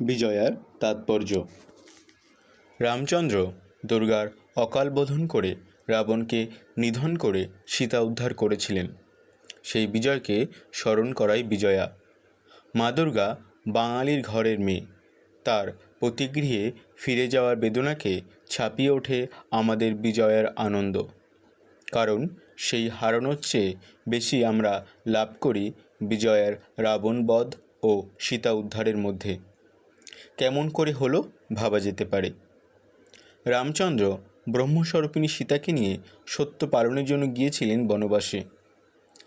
বিজয়ার তাৎপর্য। রামচন্দ্র দুর্গার অকাল বোধন করে রাবণকে নিধন করে সীতা উদ্ধার করেছিলেন। সেই বিজয়কে স্মরণ করাই বিজয়া। মা দুর্গা বাঙালির ঘরের মেয়ে। তার প্রতিগৃহে ফিরে যাওয়ার বেদনাকে ছাপিয়ে ওঠে আমাদের বিজয়ের আনন্দ। কারণ সেই হারানোর চেয়ে বেশি আমরা লাভ করি বিজয়ের রাবণবধ ও সীতা উদ্ধারের মধ্যে। কেমন করে হলো ভাবা যেতে পারে। রামচন্দ্র ব্রহ্মস্বরূপিণী সীতাকে নিয়ে সত্য পালনের জন্য গিয়েছিলেন বনবাসে।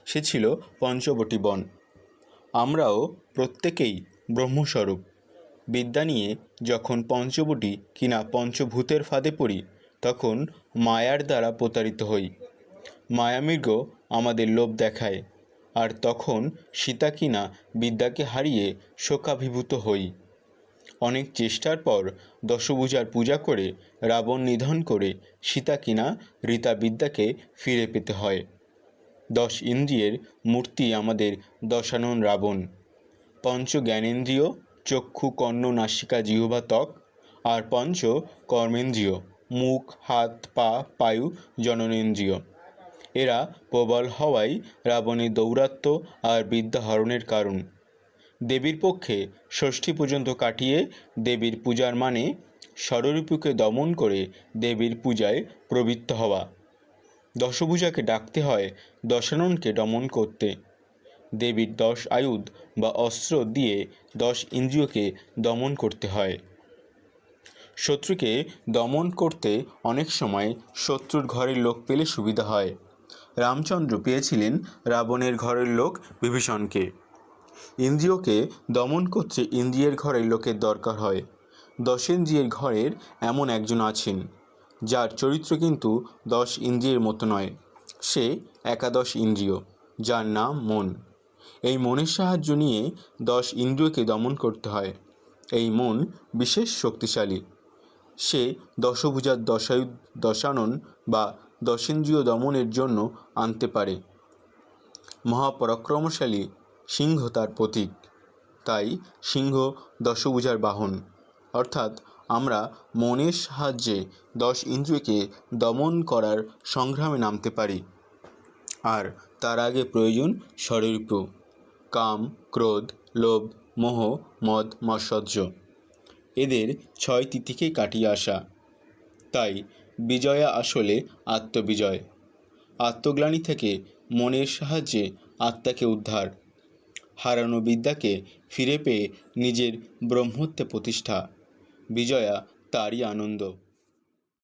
সে ছিল পঞ্চবটী বন। আমরাও প্রত্যেকেই ব্রহ্মস্বরূপ। বিদ্যা নিয়ে যখন পঞ্চবটী কিনা পঞ্চভূতের ফাঁদে পড়ি, তখন মায়ার দ্বারা প্রতারিত হই। মায়ামৃগ আমাদের লোভ দেখায়, আর তখন সীতা কিনা বিদ্যাকে হারিয়ে শোকাভিভূত হই। অনেক চেষ্টার পর দশভূজার পূজা করে রাবণ নিধন করে সীতা কিনা রীতা বিদ্যাকে ফিরে পেতে হয়। দশ ইন্দ্রিয়ের মূর্তি আমাদের দশানন রাবণ। পঞ্চ জ্ঞানেন্দ্রিয়, চক্ষু কর্ণ নাসিকা জিহবা ত্বক, আর পঞ্চ কর্মেন্দ্রিয়, মুখ, হাত, পা, পায়ু জননেন্দ্রিয়। এরা প্রবল হওয়াই রাবণের দৌরাত্ম্য আর বিদ্যাহরণের কারণ। দেবীর পক্ষে ষষ্ঠী পর্যন্ত কাটিয়ে দেবীর পূজার মানে ষড়রূপকে দমন করে দেবীর পূজায় প্রবৃত্ত হওয়া। দশভূজাকে ডাকতে হয়, দশাননকে দমন করতে। দেবীর দশ আয়ুধ বা অস্ত্র দিয়ে দশ ইন্দ্রিয়কে দমন করতে হয়। শত্রুকে দমন করতে অনেক সময় শত্রুর ঘরের লোক পেলে সুবিধা হয়। রামচন্দ্র পেয়েছিলেন রাবণের ঘরের লোক বিভীষণকে। ইন্দ্রিয়কে দমন করতে ইন্দ্রিয়ের ঘরের লোকের দরকার হয়। দশেন্দ্রিয়ের ঘরের এমন একজন আছেন, যার চরিত্র কিন্তু দশ ইন্দ্রিয়ের মতো নয়। সে একাদশ ইন্দ্রিয়, যার নাম মন। এই মনের সাহায্য নিয়ে দশ ইন্দ্রিয়কে দমন করতে হয়। এই মন বিশেষ শক্তিশালী। সে দশভুজার দশায়ু, দশানন বা দশেন্দ্রিয় দমনের জন্য আনতে পারে। মহাপরাক্রমশালী সিংহ তার প্রতীক। তাই সিংহ দশভুজার বাহন। অর্থাৎ আমরা মনের সাহায্যে দশ ইন্দ্রিয়কে দমন করার সংগ্রামে নামতে পারি। আর তার আগে প্রয়োজন স্বরূপ কাম, ক্রোধ, লোভ, মোহ, মদ মৎসর্য এদের ছয় তিথিকে কাটিয়ে আসা। তাই বিজয়া আসলে আত্মবিজয়। আত্মগ্লানি থেকে মনের সাহায্যে আত্মাকে উদ্ধার। হারানো বিদ্যাকে ফিরে পেয়ে নিজের ব্রহ্মত্বে প্রতিষ্ঠা। বিজয়া তারই আনন্দ।